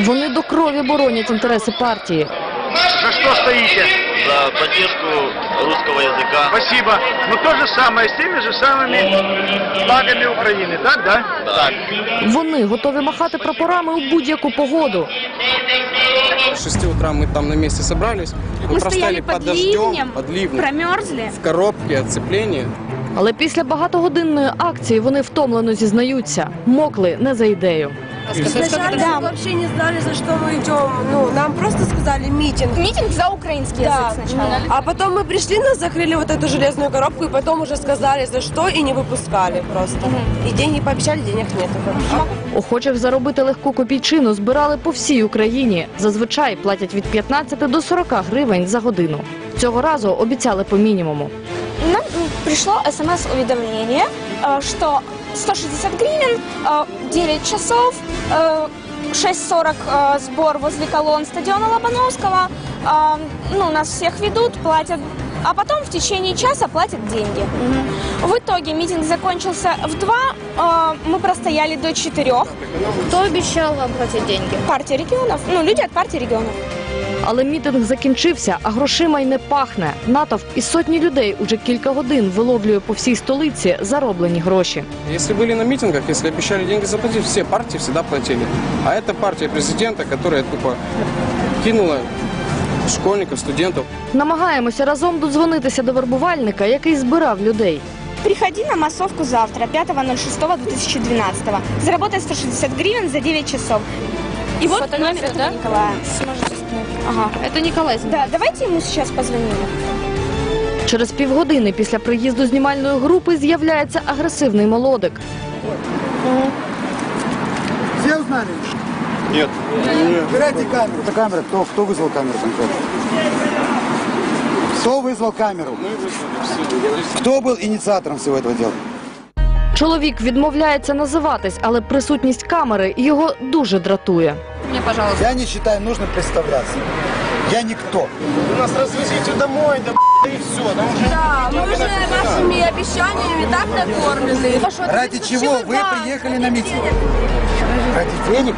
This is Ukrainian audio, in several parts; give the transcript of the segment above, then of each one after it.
Вони до крові боронять інтереси партії. За что стоите? за поддержку русского языка. Спасибо. Ну то же самое, с теми же самыми флагами Украины, так, да? Так. Вони готові махати прапорами у будь-яку погоду. С 6 утра мы там на месте собрались. Мы, Мы простояли стояли под под дождем, ливнем, под ливнем, Промерзли. в коробке отцепления. Але після багатогодинної акції вони втомлено зізнаються. Мокли не за ідею. Сначала Да. мы вообще не знали, за что мы идем. Ну, нам просто сказали митинг. Митинг за украинский Да. язык сначала. А потом мы пришли, нас закрыли вот эту железную коробку, и потом уже сказали, за что, и не выпускали просто. И деньги пообещали, денег нету. Охочих заробити легку копійчину збирали по всій Україні. Зазвичай платять від 15 до 40 гривень за годину. Цього разу обіцяли по мінімуму. Нам м, пришло смс-уведомление, э, что 160 гривен, э, 9 часов, э, 6.40 э, сбор возле колонн стадиона Лобановского. Э, Ну, нас всех ведут, платят, а потом в течение часа платят деньги. В итоге митинг закончился в 2, э, мы простояли до 4. Кто обещал вам платить деньги? Партия регионов, ну, люди от партии регионов. Але мітинг закінчився, а грошима й не пахне. Натовп із сотні людей уже кілька годин виловлює по всій столиці зароблені гроші. Если были на митингах, если обещали деньги заплатить, все партии всегда платили. А это партия президента, которая тупо кинула школьников, студентов. Намагаємося разом додзвонитися до вербувальника, який збирав людей. Приходи на массовку завтра, 5.06.2012. Заработай 160 гривен за 9 часов. И вот Фотографию, номер этого да? Николая. Сможете установить. Ага. Это Николай. Да, давайте ему сейчас позвоним. Через півгодини після приїзду знімальної групи з'являється агресивний молодик. Все узнали? Нет. Убирайте камеру. Это камера. Кто, кто вызвал камеру конкретно? Кто вызвал камеру? Кто был инициатором всего этого дела? Чоловік відмовляється називатись, але присутність камери його дуже дратує. Мне, пожалуйста. Я не считаю нужным представляться. Я никто. Нас развезите домой, да и все. Там уже Да, мы уже нашими обещаниями так накормлены. Ради чего вы приехали на митинг? Ради денег?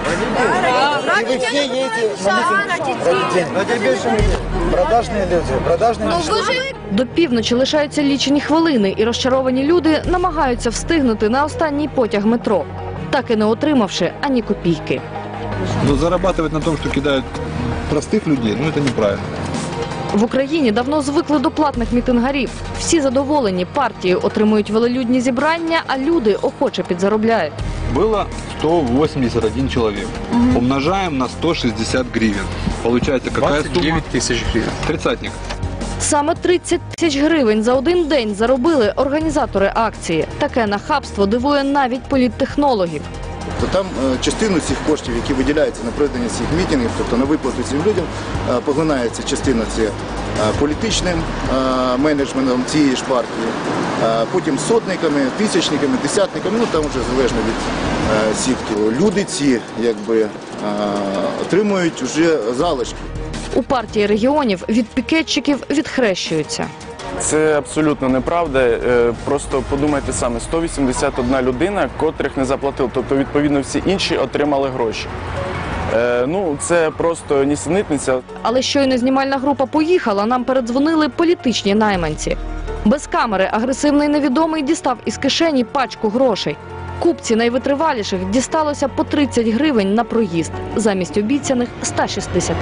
И вы все едете на митинг ради денег? Продажные люди, продажные люди. До півночі лишаються лічені хвилини, і розчаровані люди намагаються встигнути на останній потяг метро, так і не отримавши ані копійки. Но зарабатывать на том, что кидают простых людей, ну это неправильно. В Україні давно звикли до платних мітингарів. Всі задоволені, партії отримують велелюдні зібрання, а люди охоче підзаробляють. Было 181 человек. Умножаем на 160 гривен. Получается какая сумма? тысяч гривен. Тридцатник. Саме 30 тисяч гривень за один день заробили організатори акції. Таке нахабство дивує навіть політтехнологів. то там е, частину цих коштів, які виділяються на проведення цих мітингів, тобто на виплату цим людям, е, поглинається частина це е, політичним менеджментом цієї ж партії, потім сотниками, тисячниками, десятниками, ну там вже залежно від сітки. Люди ці якби отримують вже залишки. У партії регіонів від пікетчиків відхрещуються. Це абсолютно неправда. Е, Просто подумайте саме, 181 людина, котрих не заплатили. Тобто, відповідно, всі інші отримали гроші. Е, Ну, це просто нісенітниця. Але щойно знімальна група поїхала, нам передзвонили політичні найманці. Без камери агресивний невідомий дістав із кишені пачку грошей. Купці найвитриваліших дісталося по 30 гривень на проїзд замість обіцяних 160.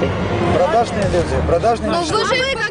Продажные люди, продажные люди.